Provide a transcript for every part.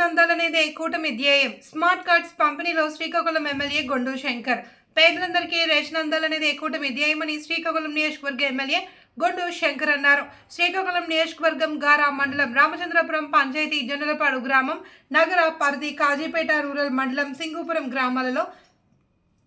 Ration అందాలనేదే కూటమి ధ్యేయం. Smart cards పంపిణీలో శ్రీకాకుళం ఎమ్మెల్యే గొండు శంకర్. పేదలందరికీ రేషన్ అందాలనేదే కూటమి ధ్యేయమని శ్రీకాకుళం నియోజకవర్గ ఎమ్మెల్యే గొండు శంకర్ అన్నారు. శ్రీకాకుళం నియోజకవర్గం గారా మండలం రామచంద్రపురం పంచాయతీ జొన్నలపాడు గ్రామం నగర పరిధి కాజీపేట రూరల్ మండలం సింగుపురం గ్రామాలలో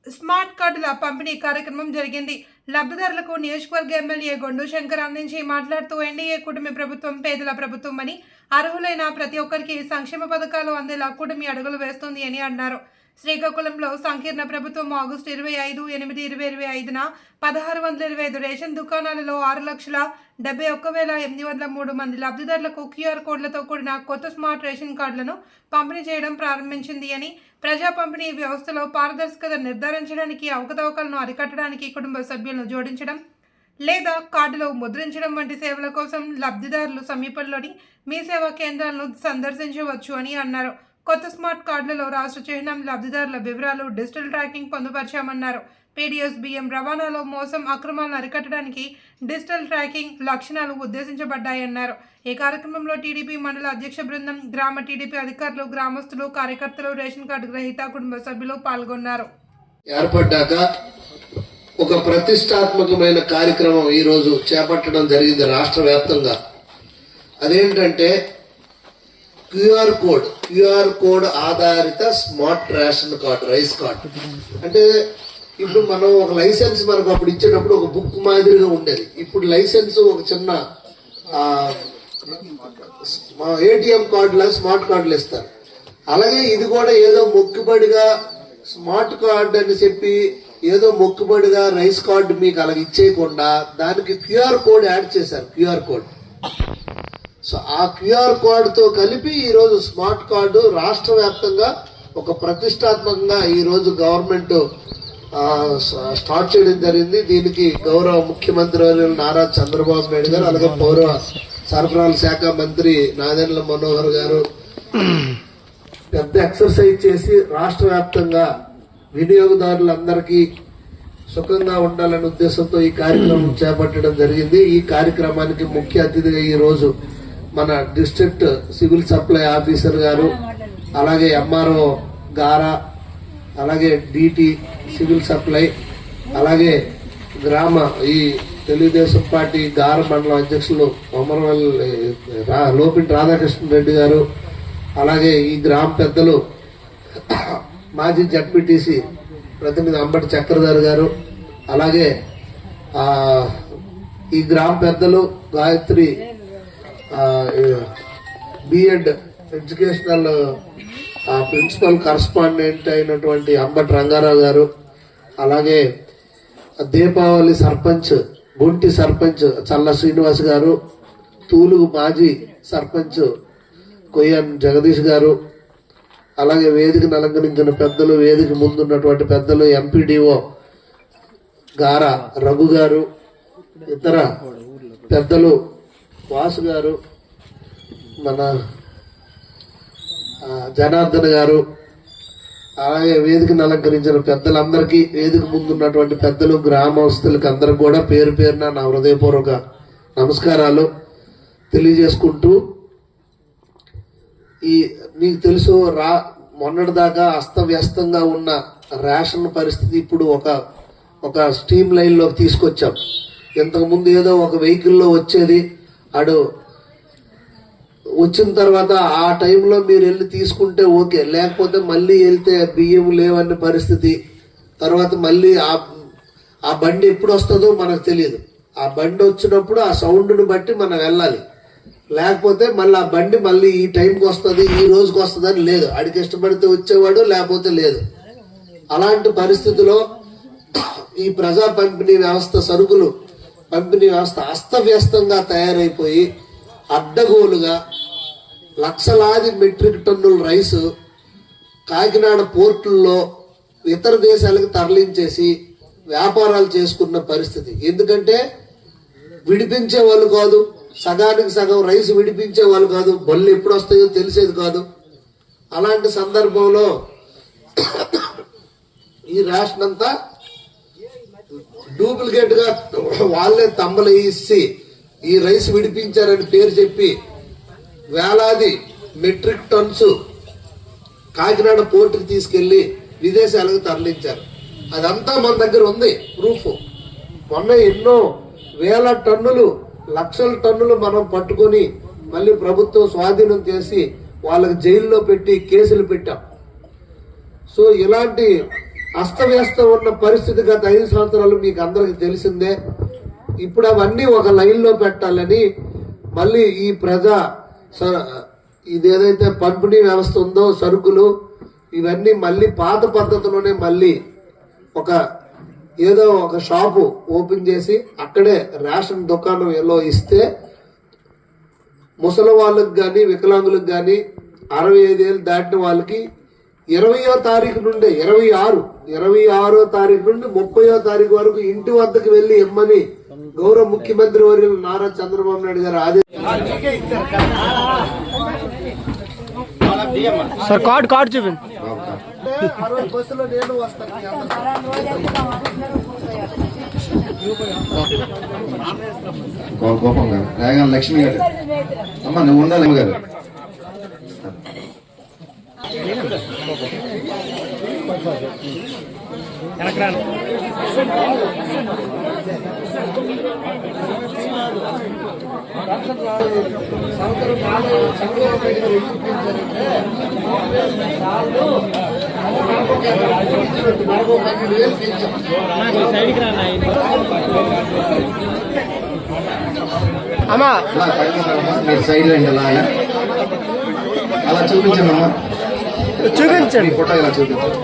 స్మార్ట్ కార్డుల పంపిణీ కార్యక్రమం జరిగింది. లబ్ధిదారులకు నియోజకవర్గ ఎమ్మెల్యే గొండు శంకర్ అందించి మాట్లాడుతూ ఎన్డీఏ కూటమి ప్రభుత్వం పేదల ప్రభుత్వం అని అర్హులైన ప్రతి ఒక్కరికి సంక్షేమ పథకాలు అందేలా కూటమి అడుగులు వేస్తుంది అని అన్నారు. శ్రీకాకుళంలో సంకీర్ణ ప్రభుత్వం ఆగస్టు ఇరవై ఐదు ఎనిమిది ఇరవై ఇరవై ఐదున పదహారు వందల ఇరవై ఐదు రేషన్ దుకాణాలలో ఆరు లక్షల డెబ్బై ఒక్క వేల ఎనిమిది వందల మూడు మంది లబ్ధిదారులకు క్యూఆర్ కోడ్లతో కూడిన కొత్త స్మార్ట్ రేషన్ కార్డులను పంపిణీ చేయడం ప్రారంభించింది అని ప్రజా పంపిణీ వ్యవస్థలో పారదర్శకత నిర్ధారించడానికి అవకతవకలను అరికట్టడానికి కుటుంబ సభ్యులను జోడించడం లేదా కార్డులో ముద్రించడం వంటి సేవల కోసం లబ్ధిదారులు సమీపంలోని మీ సేవా కేంద్రాలను సందర్శించవచ్చు అని అన్నారు. కొత్త స్మార్ట్ కార్డులలో రాష్ట్ర చిహ్నం లబ్ధిదారుల వివరాలు డిజిటల్ ట్రాకింగ్ పొందుపరిచామన్నారు. పీడిఎస్ బియ్యం రవాణాలో మోసం అక్రమాలను అరికట్టడానికి డిజిటల్ ట్రాకింగ్ లక్షణాలు ఉద్దేశించబడ్డాయన్నారు. ఈ కార్యక్రమంలో టీడీపీ మండల అధ్యక్ష బృందం గ్రామ టీడీపీ అధికారులు గ్రామస్తులు కార్యకర్తలు రేషన్ కార్డు గ్రహీత కుటుంబ సభ్యులు పాల్గొన్నారు. ఏర్పడ్డాక ఒక ప్రతిష్టాత్మకమైన కార్యక్రమం ఈరోజు చేపట్టడం జరిగింది రాష్ట్ర వ్యాప్తంగా. అదేంటంటే క్యూఆర్ కోడ్ క్యూఆర్ కోడ్ ఆధారిత smart ration card rice card. అంటే ఇప్పుడు మనం ఒక లైసెన్స్ మనకు అప్పుడు ఇచ్చేటప్పుడు ఒక బుక్ మాదిరిగా ఉండేది. ఇప్పుడు లైసెన్స్ ఒక చిన్న ఏటీఎం కార్డులా స్మార్ట్ కార్డులు ఇస్తారు. అలాగే ఇది కూడా ఏదో మొక్కుబడిగా స్మార్ట్ కార్డు అని చెప్పి ఏదో మొక్కుబడిగా రైస్ కార్డు మీకు అలా ఇచ్చేయకుండా దానికి క్యూఆర్ కోడ్ యాడ్ చేశారు క్యూఆర్ కోడ్. సో ఆ క్యూఆర్ కోడ్తో కలిపి ఈరోజు స్మార్ట్ కార్డు రాష్ట్ర వ్యాప్తంగా ఒక ప్రతిష్టాత్మకంగా ఈరోజు గవర్నమెంట్ స్టార్ట్ చేయడం జరిగింది. దీనికి గౌరవ ముఖ్యమంత్రి నారా చంద్రబాబు నాయుడు గారు అలాగే పౌర సరఫరాల శాఖ మంత్రి నాదెండ్ల మనోహర్ గారు పెద్ద ఎక్సర్సైజ్ చేసి రాష్ట్ర వ్యాప్తంగా వినియోగదారులందరికీ సుఖంగా ఉండాలనే ఉద్దేశంతో ఈ కార్యక్రమం చేపట్టడం జరిగింది. ఈ కార్యక్రమానికి ముఖ్య అతిథిగా ఈ రోజు మన డిస్ట్రిక్ట్ సివిల్ సప్లై ఆఫీసర్ గారు అలాగే ఎంఆర్ఓ గారా అలాగే డిటి సివిల్ సప్లై అలాగే గ్రామ ఈ తెలుగుదేశం పార్టీ గార మండలం అధ్యక్షులు కొమరవల్లి రా- లోపిటి రాధాకృష్ణ రెడ్డి గారు అలాగే ఈ గ్రామ పెద్దలు మాజీ జడ్పీటీసీ ప్రతినిధి అంబటి చక్రధర్ గారు అలాగే ఈ గ్రామ పెద్దలు Gayatri BEd educational principal correspondent అయినటువంటి అంబటి రంగారావు గారు అలాగే దీపావళి సర్పంచ్ గుంటి సర్పంచ్ చల్ల శ్రీనివాస్ గారు తూలుగు మాజీ సర్పంచ్ కొయ్యన్ జగదీష్ గారు అలాగే వేదికను అలంకరించిన పెద్దలు వేదిక ముందున్నటువంటి పెద్దలు ఎంపీడీఓ గార రఘు గారు ఇతర పెద్దలు వాసు గారు మన జనార్దన్ గారు అలాగే వేదికను అలంకరించిన పెద్దలందరికీ వేదిక ముందున్నటువంటి పెద్దలు గ్రామస్తులకి అందరికి కూడా పేరు పేరున నా హృదయపూర్వక నమస్కారాలు తెలియజేసుకుంటూ ఈ మీకు తెలుసు రా మొన్నటిదాకా అస్తవ్యస్తంగా ఉన్న రేషన్ పరిస్థితి ఇప్పుడు ఒక ఒక స్టీమ్ లైన్లోకి తీసుకొచ్చాం. ఇంతకుముందు ఏదో ఒక వెహికల్లో వచ్చేది అడు వచ్చిన తర్వాత ఆ టైంలో మీరు వెళ్ళి తీసుకుంటే ఓకే లేకపోతే మళ్ళీ వెళ్తే బియ్యం లేవన్న పరిస్థితి తర్వాత మళ్ళీ ఆ ఆ బండి ఎప్పుడు వస్తుందో మనకు తెలియదు. ఆ బండి వచ్చినప్పుడు ఆ సౌండ్ని బట్టి మనం వెళ్ళాలి. లేకపోతే మళ్ళీ ఆ బండి మళ్ళీ ఈ టైంకి వస్తుంది ఈ రోజుకి వస్తుంది అని లేదు. ఆడికి ఇష్టపడితే వచ్చేవాడు లేకపోతే లేదు. అలాంటి పరిస్థితిలో ఈ ప్రజా పంపిణీ వ్యవస్థ సరుకులు పంపిణీ వ్యవస్థ అస్తవ్యస్తంగా తయారైపోయి అడ్డగోలుగా లక్షలాది మెట్రిక్ టన్నుల రైసు కాకినాడ పోర్టుల్లో ఇతర దేశాలకు తరలించేసి వ్యాపారాలు చేసుకున్న పరిస్థితి. ఎందుకంటే విడిపించే వాళ్ళు కాదు. సగానికి సగం రైస్ విడిపించే వాళ్ళు కాదు బళ్ళు ఎప్పుడు వస్తాయో తెలిసేది కాదు. అలాంటి సందర్భంలో ఈ రేషన్ అంతా డూప్లికేట్గా వాళ్ళే తమ్మలు ఇచ్చి ఈ రైస్ విడిపించారని పేరు చెప్పి వేలాది మెట్రిక్ టన్స్ కాకినాడ పోర్టుకి తీసుకెళ్ళి విదేశాలకు తరలించారు. అదంతా మన దగ్గర ఉంది ప్రూఫ్. మొన్న ఎన్నో వేల టన్నులు లక్షల టన్నులు మనం పట్టుకొని మళ్ళీ ప్రభుత్వం స్వాధీనం చేసి వాళ్ళకి జైల్లో పెట్టి కేసులు పెట్టాం. సో ఇలాంటి అస్తవ్యస్త ఉన్న పరిస్థితి గత ఐదు సంవత్సరాలు మీకు అందరికి తెలిసిందే. ఇప్పుడు అవన్నీ ఒక లైన్లో పెట్టాలని మళ్ళీ ఈ ప్రజా స- ఇదేదైతే పంపిణీ వ్యవస్థ ఉందో సరుకులు ఇవన్నీ మళ్ళీ పాత పద్ధతిలోనే మళ్ళీ ఒక ఏదో ఒక షాపు ఓపెన్ చేసి అక్కడే రేషన్ దుకాణం ఎలా ఇస్తే ముసలి వాళ్ళకి కానీ వికలాంగులకు కానీ అరవై ఐదేళ్ళు దాటిన వాళ్ళకి ఇరవయో తారీఖు నుండి ఇరవై ఆరు ఇరవై ఆరో తారీఖు నుండి ముప్పయో తారీఖు వరకు ఇంటి వద్దకు వెళ్ళి ఇమ్మని గౌరవ ముఖ్యమంత్రి వర్యులు నారా చంద్రబాబు నాయుడు గారు ఆదేశం సార్ కార్డ్ కార్డ్. చూపిండి బస్సులో నేను వస్తాను కోపం గారు. లక్ష్మి గారు. అమ్మ నువ్వు ఉండాలి అమ్మ గారు. అమ్మా అలా ఉన్నారమ్మా, మీరు సైడ్ రండి అలా అలా చూపించండి అమ్మా. చూపించండి. ఫోటో ఇలా చూపించండి.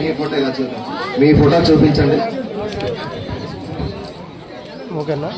మీ ఫోటో ఇలా చూపించండి. మీ ఫోటో చూపించండి. ఓకేనా?